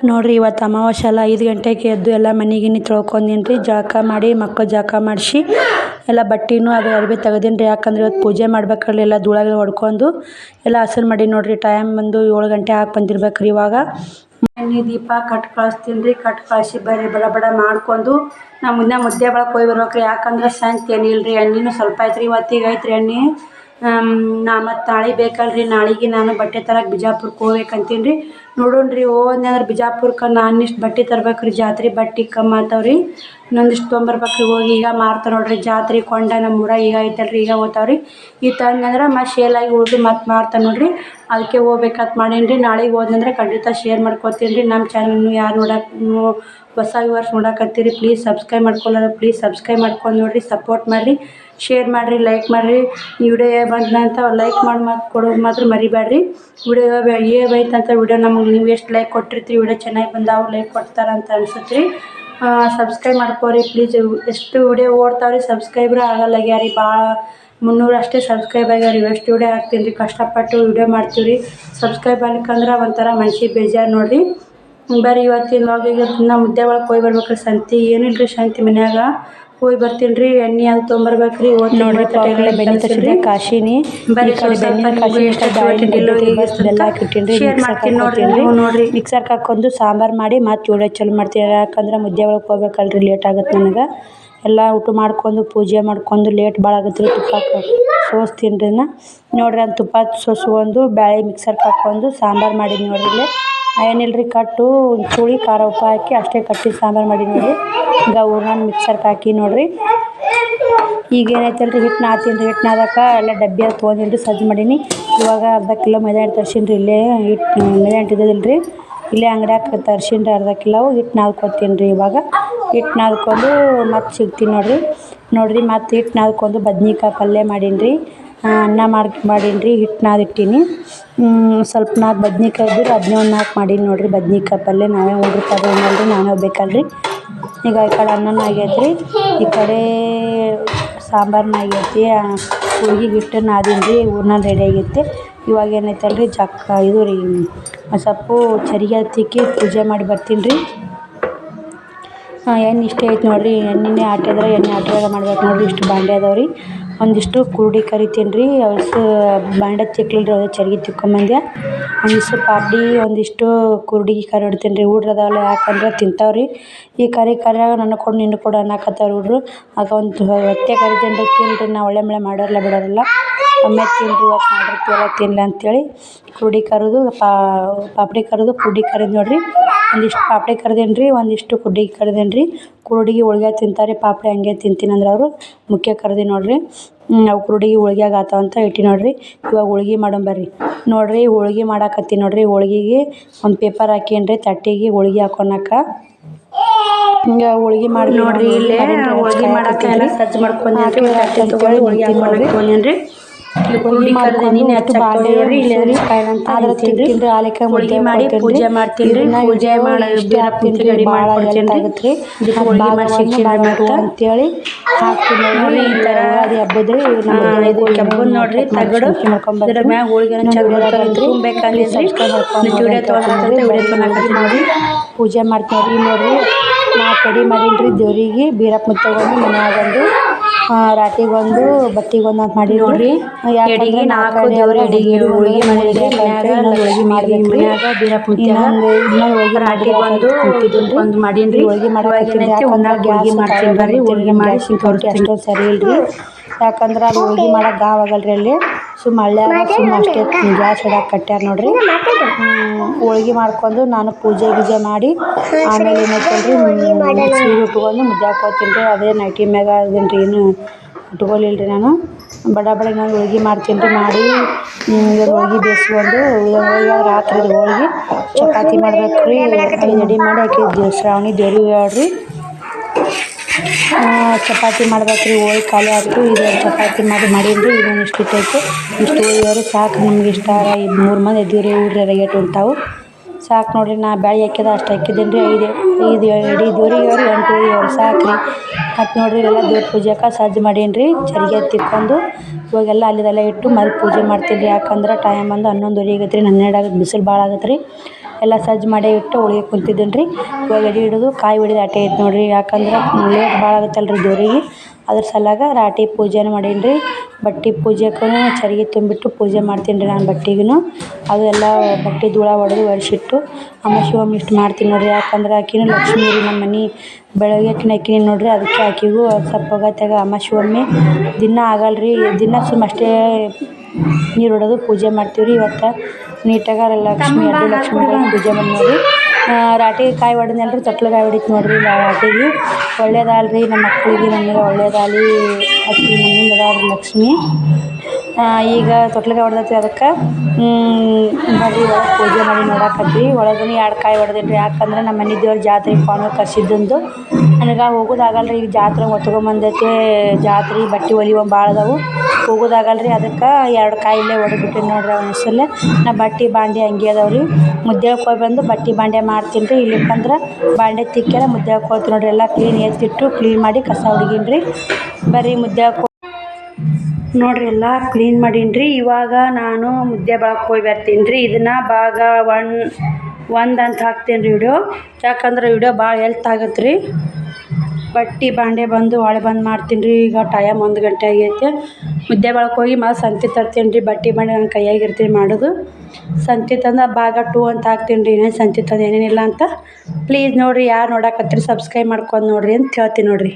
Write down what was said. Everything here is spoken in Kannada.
ನೋಡ್ರಿ, ಇವತ್ತು ಅಮಾವಾಸ್ಯೆ ಅಲ್ಲ, ಐದು ಗಂಟೆಗೆ ಎದ್ದು ಎಲ್ಲ ಮನೆ ಗಿನಿ ತೊಳ್ಕೊಂಡೀನಿ ಜಳಕ ಮಾಡಿ, ಮಕ್ಕಳು ಜಳಕ ಮಾಡಿಸಿ, ಎಲ್ಲ ಬಟ್ಟೆನೂ ಅದು ಅರ್ಬಿ ತೆಗ್ದೀನಿ ರೀ ಯಾಕಂದ್ರೆ ಇವತ್ತು ಪೂಜೆ ಮಾಡ್ಬೇಕಲ್ಲ ಎಲ್ಲ ಧೂಳ ಹೊಡ್ಕೊಂಡು ಎಲ್ಲ ಹಸನ್ ಮಾಡಿ ನೋಡ್ರಿ ಟೈಮ್ ಬಂದು ಏಳು ಗಂಟೆ ಹಾಕಿ ಬಂದಿರ್ಬೇಕು ರೀ ಇವಾಗ. ಎಣ್ಣೆ ದೀಪ ಕಟ್ ಕಳಿಸ್ತೀನಿ ರೀ ಕಟ್ ಕಳಿಸಿ ಬರ್ರಿ ಬಡ ಬಡ ಮಾಡ್ಕೊಂಡು ನಾ ಮುಂದೆ ಮುದ್ದೆ ಒಳಗೆ ಹೋಗಿ ಬರ್ಬೇಕು ಯಾಕಂದ್ರೆ ಸಂತೆ ಏನಿಲ್ಲ ರೀ ಎಣ್ಣೆನೂ ಸ್ವಲ್ಪ ಐತ್ರಿ, ಇವತ್ತಿಗೆ ಐತ್ರಿ ಎಣ್ಣೆ. ನಾ ಮತ್ತು ನಾಳೆ ಬೇಕಲ್ರಿ, ನಾಳೆಗೆ ನಾನು ಬಟ್ಟೆ ತರಕ್ಕೆ ಬಿಜಾಪುರಕ್ಕೆ ಹೋಗ್ಬೇಕಂತೀನಿ ರೀ ನೋಡೋಣ ರೀ ಹೋದ್ನಂದ್ರೆ ಬಿಜಾಪುರಕ್ಕೆ ನಾನು ಇಷ್ಟು ಬಟ್ಟೆ ತರ್ಬೇಕು ರೀ ಜಾತ್ರೆ ಬಟ್ಟೆ ಕಮ್ಮಿ ಆಗ್ತಾವೆ ರೀ ಇನ್ನೊಂದಿಷ್ಟು ತೊಗೊಂಬರ್ಬೇಕು ಹೋಗಿ ಈಗ ಮಾರ್ತಾರೆ ನೋಡ್ರಿ, ಜಾತ್ರೆ ಕೊಂಡ ನಮ್ಮ ಈಗ ಐತಲ್ರಿ, ಈಗ ಹೋಗ್ತಾವೆ ಈ ಮತ್ತು ಮತ್ತೆ ಶೇಲಾಗಿ ಉಳಿದು ಮತ್ತೆ ಮಾರ್ತಾರೆ ನೋಡ್ರಿ. ಅದಕ್ಕೆ ಹೋಗ್ಬೇಕಂತ ಮಾಡೀನಿ ರೀ ನಾಳೆಗೆ ಹೋದ್ನಂದ್ರೆ ಖಂಡಿತ ಶೇರ್ ಮಾಡ್ಕೊತೀನಿ ರೀ ನಮ್ಮ ಚಾನಲ್ನು ಯಾರು ನೋಡಕ್ಕೆ ಹೊಸ ವ್ಯೂವರ್ಸ್ ನೋಡಕತ್ತೀರಿ ಪ್ಲೀಸ್ ಸಬ್ಸ್ಕ್ರೈಬ್ ಮಾಡ್ಕೊಳ್ಳೋರು ಪ್ಲೀಸ್ ಸಬ್ಸ್ಕ್ರೈಬ್ ಮಾಡ್ಕೊಂಡು ನೋಡಿರಿ ಸಪೋರ್ಟ್ ಮಾಡಿರಿ. ಶೇರ್ ಮಾಡಿರಿ ಲೈಕ್ ಮಾಡಿರಿ. ಈ ವಿಡಿಯೋ ಬಂದಂತ ಲೈಕ್ ಮಾಡಿ ಮಾತು ಕೊಡೋದು ಮಾತ್ರ ಮರಿಬೇಡ್ರಿ ವಿಡಿಯೋ ಏ ಅಂತ ವಿಡಿಯೋ ನಮಗೆ ನೀವು ಎಷ್ಟು ಲೈಕ್ ಕೊಟ್ಟಿರ್ತೀರಿ, ವಿಡಿಯೋ ಚೆನ್ನಾಗಿ ಅವ್ರು ಲೈಕ್ ಕೊಡ್ತಾರೆ ಅಂತ ಅನ್ಸುತ್ತೆ ಸಬ್ಸ್ಕ್ರೈಬ್ ಮಾಡ್ಕೋರಿ ಪ್ಲೀಸ್ ಎಷ್ಟು ವಿಡಿಯೋ ಓಡ್ತಾವ್ರಿ ಸಬ್ಸ್ಕ್ರೈಬರ್ ಆಗಲ್ಲ ಯಾರಿ ಭಾಳ ಮುನ್ನೂರು ಅಷ್ಟೇ ಸಬ್ಸ್ಕ್ರೈಬ್ ಆಗ್ಯಾರಿ. ಎಷ್ಟು ವಿಡಿಯೋ ಹಾಕ್ತೀನಿ ರೀ ಕಷ್ಟಪಟ್ಟು ವಿಡಿಯೋ ಮಾಡ್ತೀವಿ ರೀ ಸಬ್ಸ್ಕ್ರೈಬ್ ಆಗ್ಲಿಕ್ಕಂದ್ರೆ ಒಂಥರ ಮನ್ಸಿಗೆ ಬೇಜಾರು ನೋಡಿರಿ. ಬರ್ರಿ, ಇವತ್ತಿನ ಲಾಗಿಗೆ ನಮ್ಮ ಮುದ್ದೆ ಒಳಗೆ ಹೋಗಿ ಬರ್ಬೇಕು ರೀ ಸಂತೆ ಏನಿಲ್ಲ ರೀ ಶಾಂತಿ ಮನ್ಯಾಗ? ಹೋಗಿ ಬರ್ತೀನಿ ರೀ ಎಣ್ಣೆ ಅದು ತೊಗೊಂಬರ್ಬೇಕು ರೀ ನೋಡ್ರಿ ಬೆಣ್ಣೆ ಕಾಶಿನಿ. ಬೆಣ್ಣೆ ಕಾಶಿ ಬೆಲ್ಲ ಹಾಕಿಟ್ಟಿನಿ ಮಾಡ್ತೀನಿ ನೋಡ್ರಿ ನೋಡ್ರಿ. ಮಿಕ್ಸರ್ಗೆ ಹಾಕೊಂಡು ಸಾಂಬಾರು ಮಾಡಿ ಮತ್ತೆ ಏಳು ಚಲೋ ಮಾಡ್ತೀನಿ ಯಾಕಂದ್ರೆ ಮುದ್ದೆ ಒಳಗೆ ಹೋಗ್ಬೇಕಲ್ರಿ ಲೇಟ್ ಆಗುತ್ತೆ ನನಗೆ. ಎಲ್ಲ ಊಟ ಮಾಡ್ಕೊಂಡು ಪೂಜೆ ಮಾಡ್ಕೊಂಡು ಲೇಟ್ ಭಾಳ ಆಗತ್ತೆ ರೀ ತುಪ್ಪ ಸೋಸ್ತೀನಿ ರೀ ನೋಡ್ರಿ ಅದು ತುಪ್ಪ ಸೋಸ್ಕೊಂಡು ಬ್ಯಾಳೆ ಮಿಕ್ಸರ್ ಹಾಕ್ಕೊಂಡು ಸಾಂಬಾರು ಮಾಡೀನಿ ನೋಡ್ರಿ ಇಲ್ಲಿ ಏನಿಲ್ಲ ರೀ ಕಟ್ಟು ಚೂಳಿ ಖಾರ ಉಪ್ಪು ಹಾಕಿ ಅಷ್ಟೇ ಕಟ್ಟಿ ಸಾಂಬಾರು ಮಾಡೀನಿ ನೋಡಿರಿ. ಈಗ ಹೂರ್ಣ ಮಿಕ್ಸರ್ಗೆ ಹಾಕಿ ನೋಡಿರಿ. ಈಗ ಏನೈತಲ್ಲ ರೀ ಹಿಟ್ಟು ನಾತೀನಿ ಹಿಟ್ಟು ನಾದಕ್ಕೆ ಎಲ್ಲ ಡಬ್ಬಿ ಅದು ತೊಗೊಂಡಿಲ್ರಿ ಸಜ್ಜು ಮಾಡೀನಿ. ಇವಾಗ ಅರ್ಧ ಕಿಲೋ ಮೈದಾ ಹಿಟ್ಟು ತರ್ಸೀನಿ ರೀ ಇಲ್ಲೇ ಹಿಟ್ಟು ಮೈದಾ ಹಿಟ್ಟು ರೀ ಇಲ್ಲೇ ಅಂಗಡ್ಯಾಗ ತರ್ಸೀನಿ ರೀ ಅರ್ಧ ಕಿಲೋ. ಹಿಟ್ಟು ನಾದ್ಕೊತೀನಿ ರೀ ಇವಾಗ. ಹಿಟ್ಟು ನಾದ್ಕೊಂಡು ಮತ್ತೆ ಸಿಗ್ತೀನಿ ನೋಡಿರಿ. ನೋಡಿರಿ ಮತ್ತೆ ಹಿಟ್ಟು ನಾದ್ಕೊಂಡು ಬದ್ನಿಕಾಯಿ ಪಲ್ಯ ಮಾಡೀನಿ ರೀ ಅನ್ನ ಮಾಡಿ ಮಾಡೀನಿ ರೀ ಹಿಟ್ಟು ನಾದಿಟ್ಟೀನಿ ಸ್ವಲ್ಪ ನಾಲ್ಕು ಬದ್ನಿಕಾಯಿ ಇದ್ದರೆ ಅದನ್ನೇ ಒಂದು ನಾಲ್ಕು ಮಾಡೀನಿ ನೋಡಿರಿ ಬದ್ನಿಕಾಯಿ ಪಲ್ಯ. ನಾವೇ ಉಂಡಿರ್ತಾರೆ ಕರ್ದು ಉಣ್ಣಲ್ಲ ರೀ ನಾವೇ ಹೋಗ್ಬೇಕಲ್ಲ ರೀ ಈಗ ಈ ಕಡೆ ಅನ್ನನೂ ಆಗೈತೆ ರೀ ಈ ಕಡೆ ಸಾಂಬಾರ್ನೂ ಆಗೈತಿ ಹೋಳ್ಗೆ ಹಿಟ್ಟು ನಾದೀನಿ ರೀ ಹೂರ್ಣ ರೆಡಿ ಆಗೈತೆ. ಇವಾಗ ಏನೈತಲ್ಲ ರೀ ಜಕ್ಕ ಇದು ರೀ, ಸೊಪ್ಪು ಚರಿಗೆ ತಿಕ್ಕಿ ಪೂಜೆ ಮಾಡಿ ಬರ್ತೀನಿ ರೀ. ಎಣ್ಣೆ ಇಷ್ಟೇ ಐತೆ ನೋಡಿರಿ, ಎಣ್ಣೆನೇ ಆಟಿದ್ರೆ ಎಣ್ಣೆ ಆಟದಾಗ ಮಾಡ್ಬೇಕು ನೋಡಿರಿ, ಇಷ್ಟು ಬಾಂಡೆ ಅದಾವೆ ರೀ. ಒಂದಿಷ್ಟು ಕುರುಡಿ ಕರಿತೀನಿ ರೀ ಅವಸು ಬಾಂಡೆ ತಿಕ್ಲಿಲ್ಲ ರೀ ಚರ್ಗೆ ತಿಕ್ಕೊಂಬಂದೆ. ಒಂದಿಷ್ಟು ಪಾಪಡಿ ಒಂದಿಷ್ಟು ಕುರುಡಿ ಕರಿಡ್ತೀನಿ ರೀ ಹುಡ್ರ್ ಅದಾವಲ್ಲ ಯಾಕಂದ್ರೆ ತಿಂತಾವೆ ರೀ ಈ ಕರಿ ಕರಿಯಾಗ ನನಗೆ ಕೊಡು ನಿನಗೆ ಕೊಡು ಅನ್ನಕತ್ತಾರೆ ಹುಡ್ರು. ಆಗ ಒಂದು ಹೊಟ್ಟೆ ಕರಿತೀನಿ ರೀ ತಿನ್ನಿರಿ ನಾ ಒಳ್ಳೆ ಮಳೆ ಮಾಡೋರಲ್ಲ ಬಿಡೋರಿಲ್ಲ. ಒಮ್ಮೆ ತಿನ್ನಿರಿ ಇವತ್ತು ಮಾಡಿರ್ತೀವಲ್ಲ ತಿನ್ನಲಿ ಅಂತೇಳಿ ಕುರುಡಿ ಕರಿದು ಪಾಪಡಿ ಕರಿದು ಕುರುಡಿ ಕರಿದು ನೋಡಿರಿ. ಒಂದಿಷ್ಟು ಪಾಪಡಿ ಕರ್ದೀನಿ ರೀ ಒಂದಿಷ್ಟು ಕುರುಡಿ ಕರ್ದೀನಿ ರೀ ಕುರುಡಿಗೆ ಹೋಳ್ಗೆ ತಿಂತಾರೆ ಪಾಪಡಿ ಹಂಗೆ ತಿಂತೀನಿ ಅಂದ್ರೆ ಅವರು ಮುಖ್ಯ ಕರ್ದು ನೋಡಿರಿ. ನಾವು ಕುರುಡಿಗೆ ಹೋಳ್ಗ್ಯಾಗ ಆತಾವ ಅಂತ ಇಟ್ಟು ನೋಡಿರಿ. ಇವಾಗ ಹೋಳ್ಗೆ ಮಾಡೋಣ ಬರ್ರಿ. ನೋಡಿರಿ ಹೋಳ್ಗೆ ಮಾಡಾಕತ್ತೀನಿ ನೋಡಿರಿ. ಹೋಳ್ಗೆಗೆ ಒಂದು ಪೇಪರ್ ಹಾಕೀನಿ ರೀ ತಟ್ಟೆಗೆ ಹೋಳ್ಗೆ ಹಾಕೊಳಕ ಹಿಂಗೆ ಹೋಳ್ಗೆ ಮಾಡಿ ನೋಡಿರಿ ಇಲ್ಲೇ ಹೋಳ್ಗೆ ಮಾಡಕ್ಕೆ ಎಲ್ಲ ಸಜ್ಜು ತಗೊಳ್ಳಿ ಹೋಳ್ಗೆ ಆದ್ರೆ ತಿಂತೀನಿ ಆಲಿಕ ಮುದ್ದೆ ಮಾಡಿ ಪೂಜೆ ಮಾಡ್ತೀನಿ ರೀ ಪೂಜೆ ಮಾಡಿ ರೆಡಿ ಮಾಡ್ಕೊಡ್ತೀನಿ ರೀ ಹೋಳ್ಗೆ ಮಾಡಿ ಶಿಕ್ಷೆ ಅಂತೇಳಿ ಹಾಕ್ತೀನಿ ನೋಡ್ರಿ ಈ ಥರ ಅದು ಹಬ್ಬದ ಇದು ನೋಡ್ರಿ ತಗಡು ಇದ್ರ ಮ್ಯಾಗ ಹೋಳ್ಗೆ ಚಲೋ ಬರ್ತಾವೆ ತುಂಬಬೇಕಂದ್ರೆ ವಿಡಿಯೋ ತೊಗೊಂಡ್ರೆ ವಿಡಿಯೋ ತೊಗೊಳಕತ್ತೀನಿ ನೋಡಿ ಪೂಜೆ ಮಾಡ್ತೀನಿ ನೋಡ್ರಿ ನಾ ಕಡಿ ಮಾಡೀನಿ ರೀ ದೇವ್ರಿಗೆ ಬೀರಪ್ಪ ಮುತ್ತಗೊಂಡು ಮನ್ಯಾಗೊಂದು ರಾಟಿಗೊಂದು ಬತ್ತಿಗೊಂದು ಅಂತ ಮಾಡಿ ನೋಡ್ರಿ ಎಡಿಗೆ ನಾಲ್ಕು ದೇವ್ರ ಎಡಿಗೆ ಹೋಳಿಗೆ ಮಾಡಿದ್ರಿ ಹೋಳಿಗೆ ಮನ್ಯಾಗ ಬೀರಪ್ಪ ಮಾಡಿದ್ರಿ ಬೀರ ಹೋಳಿಗೆ ರಾಟಿ ಒಂದು ಒಂದು ಮಾಡೀನಿ ರೀ ಹೋಳಿಗೆ ಒಂದಾಗ ಹೋಳಿಗೆ ಮಾಡ್ತೀನಿ ಬರ್ರಿ. ಹೋಳಿಗೆ ಮಾಡಿ ತೋರಿಸ್ತೀನಿ. ಅಷ್ಟೊಂದು ಸರಿ ಇಲ್ರಿ. ಯಾಕಂದ್ರೆ ಅದು ಹೋಳಿಗೆ ಮಾಡಕ್ಕೆ ಗಾವಾಗಲ್ರಿ ಅಲ್ಲಿ. ಸುಮ್ಮ ಹಳ್ಳ್ಯಾಗ ಸುಮ್ ಅಷ್ಟೇ ಗ್ಯಾಸ್ ಇಡಕ್ಕೆ ಕಟ್ಟ್ಯಾರ ನೋಡ್ರಿ. ಹೋಳಿಗೆ ಮಾಡ್ಕೊಂಡು ನಾನು ಪೂಜೆ ಗೀಜೆ ಮಾಡಿ ಆಮೇಲೆ ಏನೈತಲ್ರಿ ಸೀರೆ ಉಟ್ಕೊಂಡು ಮುದ್ದೆ ಹಾಕ್ಕೋತೀನಿ ರೀ ಅದೇ ನೈಟಿ ಮ್ಯಾಗ ಅದೀನಿ ರೀ ಏನು ಉಟ್ಕೊಳಿಲ್ರಿ ರೀ ನಾನು. ಬಡ ಬಡ ನಾನು ಹೋಳ್ಗೆ ಮಾಡ್ತೀನಿ ರೀ ಮಾಡಿ ಹೋಳ್ಗೆ ಬೇಯಿಸ್ಕೊಂಡು ರಾತ್ರಿ ಹೋಳ್ಗೆ ಚಪಾತಿ ಮಾಡ್ಬೇಕು ರೀ ರೆಡಿ ಮಾಡಿ ಹಾಕಿ ಶ್ರಾವಣಿ ದೇವ್ರಿಗೆ ಹೇಳ್ರಿ. ಚಪಾತಿ ಮಾಡ್ಬೇಕ್ರಿ, ಹೋಳಿ ಖಾಲಿ ಆಯಿತು, ಇದು ಚಪಾತಿ ಮಾಡಿ ಮಾಡೀನಿ ರೀ ಇದೊಂದು ಇಷ್ಟು ಐತೆ ಇಷ್ಟು ಹೋಳಿಗೆಯವರು ಸಾಕು, ನಮ್ಗೆ ಇಷ್ಟ ಈ ಮೂರು ಮಂದಿ ಇದ್ದೀವ್ರಿ ರೀ ಊರ್ರೆ ಏಟು ಉಂಟಾವು. ಸಾಕು ನೋಡಿರಿ, ನಾ ಬ್ಯಾಳಿ ಹಾಕಿದ ಅಷ್ಟು ಹಾಕಿದ್ದೀನಿ ರೀ ಐದು ಐದು ಎಡೆ ದೇವ್ರಿಗೆ ಎಂಟು ಹೋಳಿಗೆಯವ್ರು ಸಾಕು ರೀ ಮತ್ತು ನೋಡಿರಿ ಎಲ್ಲ ದೇವ್ರ ಪೂಜೆಗೆ ಸಜ್ಜು ಮಾಡೀನಿ ರೀ ಚರಿಗೆ ತಿಕ್ಕೊಂಡು ಇವಾಗೆಲ್ಲ ಅಲ್ಲಿದೆಲ್ಲ ಇಟ್ಟು ಮರು ಪೂಜೆ ಮಾಡ್ತೀನಿ ರೀ ಯಾಕಂದ್ರೆ ಟೈಮ್ ಬಂದು ಹನ್ನೊಂದುವರೆ ಆಗೈತೆ ರೀ ಹನ್ನೆರಡು ಆಗತ್ತೆ ಬಿಸಿಲು ಭಾಳ ಆಗತ್ತೆ ರೀ ಎಲ್ಲ ಸಜ್ಜು ಮಾಡಿ ಇಟ್ಟು ಹೋಳ್ಗೆ ಕುಂತಿದ್ದೀನಿ ರೀ. ಇವಾಗ ಎಡೆ ಹಿಡಿದು ಕಾಯಿ ಹೊಡಿಯೋದು ರಾಟೆ ಐತೆ ನೋಡಿರಿ. ಯಾಕಂದ್ರೆ ಲೇಟ್ ಭಾಳ ಆಗುತ್ತಲ್ಲ ರೀ ದೇವ್ರಿಗೆ ಅದ್ರ ಸಲ್ವಾಗಿ ರಾಟಿ ಪೂಜೆನೂ ಮಾಡೀನಿ ರೀ. ಬಟ್ಟೆ ಪೂಜೆಗೂ ಚರಿಗೆ ತುಂಬಿಟ್ಟು ಪೂಜೆ ಮಾಡ್ತೀನಿ ರೀ ನಾನು ಬಟ್ಟೆಗೂ ಅದು ಎಲ್ಲ ಬಟ್ಟೆ ಧೂಳ ಹೊಡೆದು ಒರೆಸಿಟ್ಟು ಅಮಾವಾಸ್ಯೆ ಒಮ್ಮೆ ಇಷ್ಟು ಮಾಡ್ತೀನಿ ನೋಡಿರಿ. ಯಾಕಂದ್ರೆ ಆಕಿನೂ ಲಕ್ಷ್ಮೀ ರೀ ನಮ್ಮ ಮನೆ. ಬೆಳಗ್ಗೆಕಿನ ಆಕೆನೇ ನೋಡಿರಿ. ಅದಕ್ಕೆ ಆಕೆಗೂ ಸ್ವಲ್ಪ ಒಗತ್ಯಾಗ ಅಮಾವಾಸ್ಯೆ ಒಮ್ಮೆ ದಿನ ಆಗಲ್ಲ ರೀ ದಿನ ಸುಮ್ಮ ಅಷ್ಟೇ ನೀರು ಹೊಡೆದು ಪೂಜೆ ಮಾಡ್ತೀವಿ ರೀ ಇವತ್ತು ನೀಟಾಗಿ ಲಕ್ಷ್ಮಿ ಎರಡು ಲಕ್ಷ್ಮಿಗಳನ್ನ ಪೂಜೆ ಮಾಡಿ ನೋಡಿ. ರಾಟಿ ಕಾಯಿ ತಟ್ಲು ಕಾಯಿ ಹೊಡಿತು ನೋಡಿರಿ ರಾಟಿಗೆ ಒಳ್ಳೇದಲ್ಲ ರೀ ನಮ್ಮ ಮಕ್ಕಳಿಗೆ ನಮಗೆ ಒಳ್ಳೇದಾಗಲಿ ಅಕ್ಕಿ ನಮ್ಮಿಂದ ಲಕ್ಷ್ಮಿ. ಈಗ ತೊಟ್ಲಿಗೆ ಹೊಡೆದೈತಿ ಅದಕ್ಕೆ. ಬರ್ರಿ ಒಳಗೆ ಪೂಜೆ ಮಾಡಿ ನೋಡಾಕತ್ತೀವಿ ಒಳಗೂ ಎರಡು ಕಾಯಿ ಹೊಡೆದೀನಿ ರೀ ಯಾಕಂದ್ರೆ ನಮ್ಮ ಮನೆ ದೇವ್ರ ಜಾತ್ರೆ ಪಾವನ ಕರ್ಸಿದ್ದಂದು. ನನಗೆ ಹೋಗೋದಾಗಲ್ಲ ರೀ ಈಗ ಜಾತ್ರೆ ಒತ್ಕೊಂಬಂದೈತೆ ಜಾತ್ರೆ ಬಟ್ಟೆ ಹೊಲಿಯೋ ಭಾಳ ಅದಾವು. ಹೋಗೋದಾಗಲ್ಲ ರೀ ಅದಕ್ಕೆ ಎರಡು ಕಾಯಿ ಇಲ್ಲೇ ಹೊಡೆದ್ಬಿಟ್ಟಿನಿ ನೋಡ್ರಿ ಹೆಸರಲ್ಲೇ. ನಾ ಬಟ್ಟೆ ಬಾಂಡೆ ಹಂಗೆ ಅದಾವೆ ರೀ ಮುದ್ದೆ ಹೋಗಿ ಬಂದು ಬಟ್ಟೆ ಬಾಂಡೆ ಮಾಡ್ತೀನಿ ರೀ ಇಲ್ಲಿಕ್ಕಂದ್ರೆ ಬಾಂಡೆ ತಿಕ್ಕೆಲ್ಲ ಮುದ್ದೆ ಹೋಗ್ತೀನಿ ನೋಡ್ರಿ. ಎಲ್ಲ ಕ್ಲೀನ್ ಎತ್ತಿಟ್ಟು ಕ್ಲೀನ್ ಮಾಡಿ ಕಸ ಹೊಡಿಗಿನ್ರಿ. ಬರ್ರಿ, ಮುದ್ದೆ ನೋಡಿರಿ ಎಲ್ಲ ಕ್ಲೀನ್ ಮಾಡೀನಿ ಇವಾಗ ನಾನು ಮುದ್ದೆ ಬಳಕ್ಕೆ ಹೋಗಿ ಬರ್ತೀನಿ ರೀ ಇದನ್ನು ಭಾಗ ಒನ್ ಒಂದು ಅಂತ ಹಾಕ್ತೀನಿ ರೀ ವಿಡಿಯೋ ಯಾಕಂದ್ರೆ ವಿಡಿಯೋ ಭಾಳ ಹೆಲ್ತ್ ಆಗತ್ತೆ ರೀ ಬಟ್ಟಿ, ಬಾಂಡೆ ಬಂದು ಹೊಳೆ ಬಂದು ಮಾಡ್ತೀನಿ ರೀ ಈಗ ಟೈಮ್ ಒಂದು ಗಂಟೆ ಆಗೈತೆ. ಮುದ್ದೆ ಬಳಕ್ಕೆ ಹೋಗಿ ಮತ್ತೆ ಸಂತೆ ತರ್ತೀನಿ ರೀ ಬಟ್ಟೆ, ಬಾಂಡೆ ನನ್ನ ಕೈಯಾಗಿರ್ತೀನಿ ಮಾಡೋದು. ಸಂತೆ ತಂದು ಭಾಗ ಟೂ ಅಂತ ಹಾಕ್ತೀನಿ ರೀ ಏನೇನು ಸಂತೆ ತಂದು ಏನೇನಿಲ್ಲ ಅಂತ. ಪ್ಲೀಸ್ ನೋಡಿರಿ, ಯಾರು ನೋಡಕತ್ತೀರಿ ಸಬ್ಸ್ಕ್ರೈಬ್ ಮಾಡ್ಕೊಂಡು ನೋಡಿರಿ ಅಂತ ಹೇಳ್ತೀನಿ ನೋಡಿರಿ.